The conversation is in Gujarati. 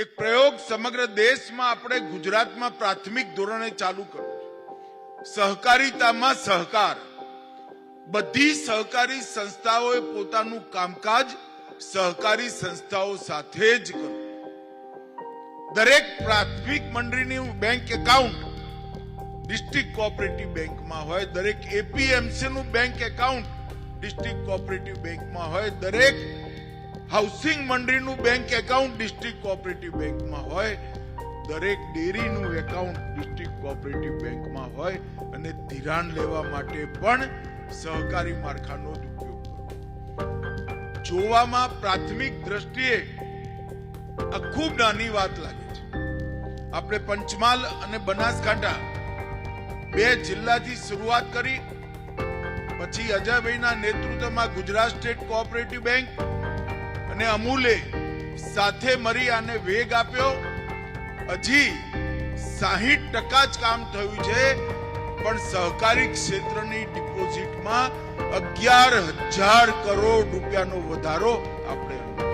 એક પ્રયોગ સમગ્ર દેશમાં આપણે ગુજરાતમાં પ્રાથમિક ધોરણે ચાલુ કરવો. સહકારિતામાં સહકાર બધી સહકારી સંસ્થાઓએ પોતાનું કામકાજ સહકારી સંસ્થાઓ સાથે જ કરવું દરેક પ્રાથમિક મંડળીનું બેંક એકાઉન્ટ ડિસ્ટ્રિક્ટ કોઓપરેટિવ બેંકમાં હોય, દરેક એપીએમસી નું બેંક એકાઉન્ટ ડિસ્ટ્રિક્ટ કોઓપરેટિવ બેંકમાં હોય, દરેક હાઉસિંગ મંડળીનું બેંક એકાઉન્ટ ડિસ્ટ્રિક્ટ કોઓપરેટિવ બેંકમાં હોય, દરેક ડેરીનું એકાઉન્ટ ડિસ્ટ્રિક્ટ કોઓપરેટિવ બેંકમાં હોય અને ધિરાણ લેવા માટે પણ સહકારી માળખાનો જ ઉપયોગ કરો જોવામાં પ્રાથમિક દ્રષ્ટિએ આ ખૂબ નાની વાત લાગે છે. આપણે પંચમહાલ અને બનાસકાંઠા બે જિલ્લાથી શરૂઆત કરી, પછી અજયભાઈના નેતૃત્વમાં ગુજરાત સ્ટેટ કોઓપરેટિવ બેંક અને અમૂલે સાથે મળી આને વેગ આપ્યો. હજી સાહીઠ ટકા જ કામ થયું છે, પણ સહકારી ક્ષેત્રની ડિપોઝિટમાં અગિયાર હજાર કરોડ રૂપિયાનો વધારો આપણે